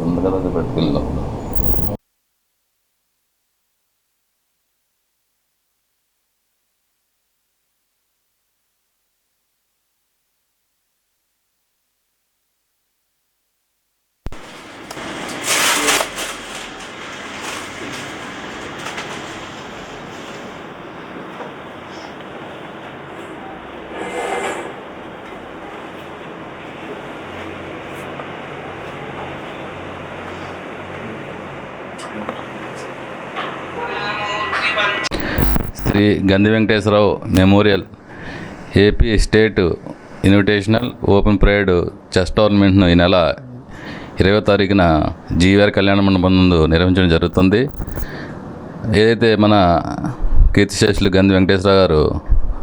ఉంది కదా అది పట్టుకెళ్దాం Shri Gandhi Venkateswararao memorial AP state invitational open ప్రేయర్డ్ chess టోర్నమెంట్ను ఈ నెల ఇరవై తారీఖున జీవీఆర్ కళ్యాణ మండపం ముందు నిర్వహించడం జరుగుతుంది. ఏదైతే మన కీర్తిశేషులు గంధి వెంకటేశ్వరరావు గారు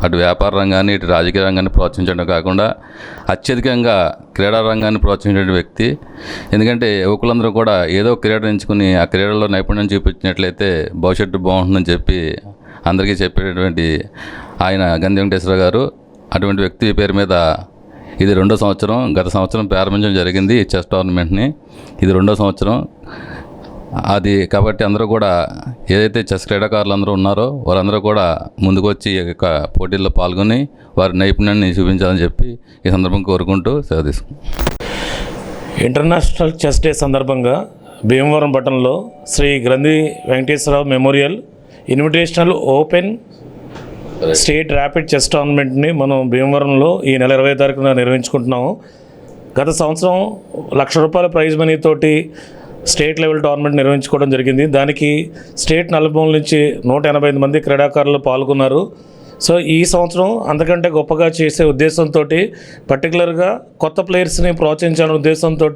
అటు వ్యాపార రంగాన్ని ఇటు రాజకీయ రంగాన్ని ప్రోత్సహించడం కాకుండా అత్యధికంగా క్రీడా రంగాన్ని ప్రోత్సహించిన వ్యక్తి. ఎందుకంటే యువకులందరూ కూడా ఏదో క్రీడ ఎంచుకుని ఆ క్రీడలో నైపుణ్యం చూపించినట్లయితే భవిష్యత్తు బాగుంటుందని చెప్పి అందరికీ చెప్పేటటువంటి ఆయన గంధి వెంకటేశ్వర గారు. అటువంటి వ్యక్తి పేరు మీద ఇది రెండో సంవత్సరం గత సంవత్సరం ప్రారంభించడం జరిగింది ఈ చెస్ టోర్నమెంట్ని. ఇది రెండో సంవత్సరం. అది కాబట్టి అందరూ కూడా ఏదైతే చెస్ క్రీడాకారులు అందరూ ఉన్నారో వారందరూ కూడా ముందుకు వచ్చి ఈ యొక్క పోటీల్లో పాల్గొని వారి నైపుణ్యాన్ని చూపించాలని చెప్పి ఈ సందర్భం కోరుకుంటూ సేవ తీసుకుంటాం ఇంటర్నేషనల్ చెస్ డే సందర్భంగా భీమవరం పట్టణంలో Shri Granthi Venkateswararao memorial invitational open state rapid chess టోర్నమెంట్ని మనం భీమవరంలో ఈ నెల ఇరవై తారీఖున నిర్వహించుకుంటున్నాము. గత సంవత్సరం లక్ష రూపాయల ప్రైజ్ మనీతోటి స్టేట్ లెవెల్ టోర్నమెంట్ నిర్వహించుకోవడం జరిగింది. దానికి స్టేట్ నలుమూల నుంచి నూట ఎనభై ఐదు మంది క్రీడాకారులు పాల్గొన్నారు. సో ఈ సంవత్సరం అంతకంటే గొప్పగా చేసే ఉద్దేశంతో పర్టికులర్గా కొత్త ప్లేయర్స్ని ప్రోత్సహించాలనే ఉద్దేశంతో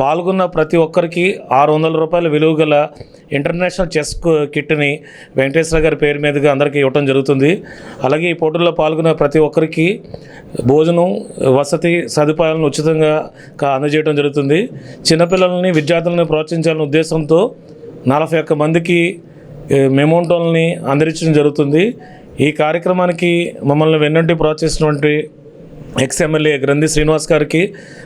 పాల్గొన్న ప్రతి ఒక్కరికి ఆరు వందల రూపాయల విలువ గల ఇంటర్నేషనల్ చెస్ కిట్ని వెంకటేశ్వర గారి పేరు మీదుగా అందరికీ ఇవ్వడం జరుగుతుంది. అలాగే ఈ పోటీల్లో పాల్గొన్న ప్రతి ఒక్కరికి భోజనం వసతి సదుపాయాలను ఉచితంగా అందజేయడం జరుగుతుంది. చిన్నపిల్లల్ని విద్యార్థులని ప్రోత్సహించాలనే ఉద్దేశంతో నలభై ఒక్క మందికి మెమోంటోల్ని అందరించడం జరుగుతుంది. ఈ కార్యక్రమానికి మమ్మల్ని వెన్నంటి ప్రోత్సహిస్తున్నటువంటి ఎక్స్ ఎమ్మెల్యే గ్రంథి శ్రీనివాస్ గారికి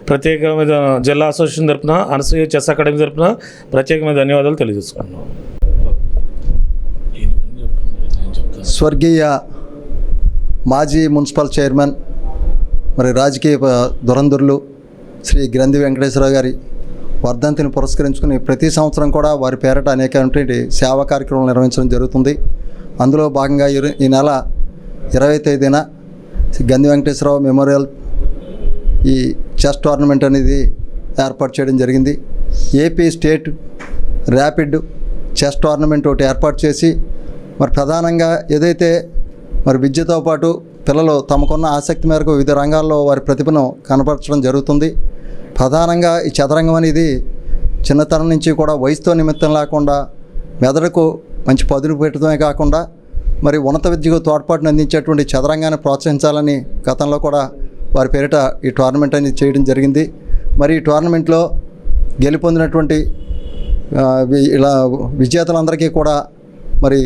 ప్రత్యేకమైన జిల్లా అసోసియేషన్ తరపున అనసూయ చెస్ అకాడమీ తరపున ప్రత్యేకమైన ధన్యవాదాలు తెలియజేసుకున్నాం స్వర్గీయ మాజీ మున్సిపల్ చైర్మన్ మరి రాజకీయ దురంధరులు శ్రీ గ్రంథి వెంకటేశ్వరరావు గారి వర్ధంతిని పురస్కరించుకుని ప్రతి సంవత్సరం కూడా వారి పేరట అనేకటువంటి సేవా కార్యక్రమాలు నిర్వహించడం జరుగుతుంది. అందులో భాగంగా ఈ ఈ నెల ఇరవై తేదీన గంది గంధి వెంకటేశ్వరరావు మెమోరియల్ ఈ చెస్ టోర్నమెంట్ అనేది ఏర్పాటు చేయడం జరిగింది. AP state rapid chess tournament ఒకటి ఏర్పాటు చేసి మరి ప్రధానంగా ఏదైతే మరి విద్యతో పాటు పిల్లలు తమకున్న ఆసక్తి మేరకు వివిధ రంగాల్లో వారి ప్రతిభను కనపరచడం జరుగుతుంది. ప్రధానంగా ఈ చదరంగం అనేది చిన్నతనం నుంచి కూడా వయసుతో నిమిత్తం లేకుండా మెదడుకు మంచి పదును పెట్టడమే కాకుండా మరి ఉన్నత విద్యకు తోడ్పాటును అందించేటువంటి చదరంగాన్ని ప్రోత్సహించాలని గతంలో కూడా వారి పేరిట ఈ టోర్నమెంట్ అనేది చేయడం జరిగింది. మరి ఈ టోర్నమెంట్లో గెలుపొందినటువంటి ఇలా విజేతలందరికీ కూడా మరి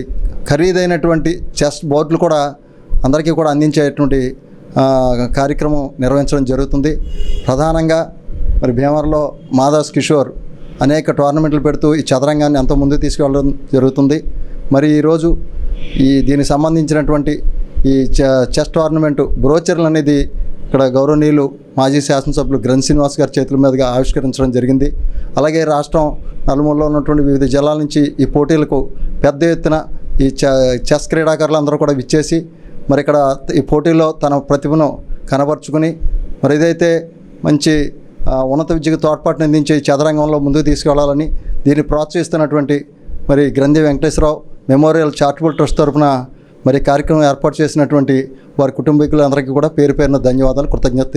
ఖరీదైనటువంటి చెస్ బోర్డులు కూడా అందరికీ కూడా అందించేటువంటి కార్యక్రమం నిర్వహించడం జరుగుతుంది. ప్రధానంగా మరి భీమవరంలో మాధవ్ కిషోర్ అనేక టోర్నమెంట్లు పెడుతూ ఈ చదరంగాన్ని ఎంతో ముందుకు తీసుకెళ్ళడం జరుగుతుంది. మరి ఈరోజు ఈ దీనికి సంబంధించినటువంటి ఈ చె- చెస్ టోర్నమెంటు బ్రోచర్లు అనేది ఇక్కడ గౌరవనీయులు మాజీ శాసనసభ్యులు గ్రన్ శ్రీనివాస్ గారి చేతుల మీదుగా ఆవిష్కరించడం జరిగింది. అలాగే రాష్ట్రం నలుమూలలో ఉన్నటువంటి వివిధ జిల్లాల నుంచి ఈ పోటీలకు పెద్ద ఎత్తున ఈ చె చెస్ క్రీడాకారులు అందరూ కూడా విచ్చేసి మరి ఇక్కడ ఈ పోటీల్లో తన ప్రతిభను కనబరుచుకుని మరి ఇదైతే మంచి ఉన్నత విద్యకు తోడ్పాటును అందించే చదరంగంలో ముందుకు తీసుకెళ్ళాలని దీన్ని ప్రోత్సహిస్తున్నటువంటి మరి గ్రంథి వెంకటేశ్వరరావు మెమోరియల్ చారిటబుల్ ట్రస్ట్ తరఫున మరి కార్యక్రమం ఏర్పాటు చేసినటువంటి వారి కుటుంబీకులందరికీ కూడా పేరు పేరున ధన్యవాదాలు కృతజ్ఞత తెలియ